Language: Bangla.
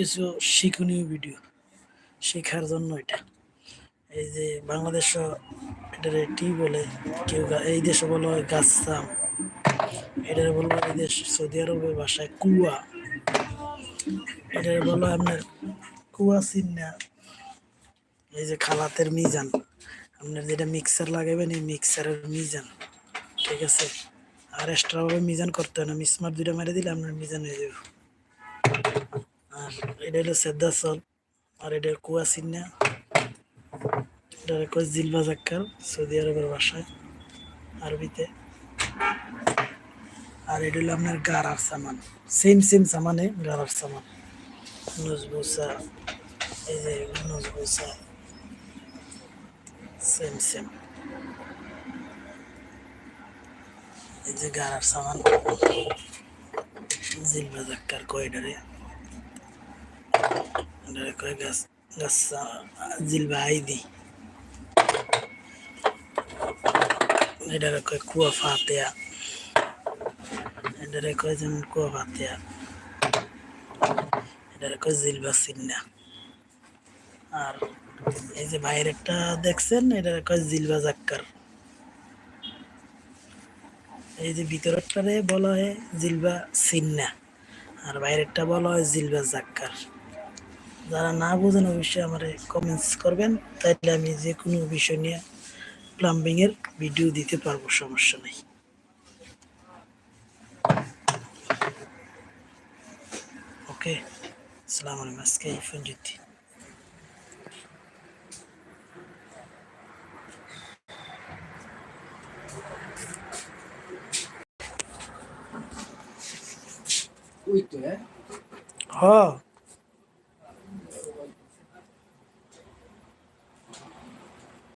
কিছু শিক্ষণীয় ভিডিও শেখার জন্য এটা। এই যে বাংলাদেশ এটার টি বলে, কেউ এই দেশে বলা হয় গাছাম এটার বলা এই দেশ সৌদি আরবের ভাষায় কুয়া, এটার বলা আপনার কুয়া চিন্না এই যে খালাতের মিজান, আপনার যেটা মিক্সার লাগাবেন এই মিক্সারের মিজান, ঠিক আছে? আর এক্সট্রাভাবে মিজান করতে হয় না মিসমার দুইটা মেরে দিলে আপনার মিজান হয়ে যাবে। আর এটা হলো সেদ্দা সল আর এটা কুয়া চিন্না এটা কয় জিলবা জাক্কার, সৌদি আরবের ভাষায় আরবিতে। আর এটা হলো আপনার গারার সামান, সেম সেম সামানে গারার সামান। নুজবুসা এই যে নুজবুসা সেম সেম। এই যে গারার সামান, জিলবা জাক্কার কয়ডারে এটারে কয় গাছ গাছ জিলবা কয় কুয়া কয় জিলবা আর এই যে বাইরেরটা দেখছেন এটারে কয় জিলবা জাক্কার এই যে ভিতরেরটারে বলা হয় জিলবা সিন্না আর বাইরেরটা বলা হয় জিলবা জাক্কার যারা না বোঝেন অবশ্যই আমার কমেন্টস করবেন তাইলে আমি যে কোনো বিষয় নিয়ে প্লাম্বিং এর ভিডিও দিতে পারব সমস্যা নেই। ওকে আসসালামু আলাইকুম আজকে এই ফোন ওই তো হ্যাঁ?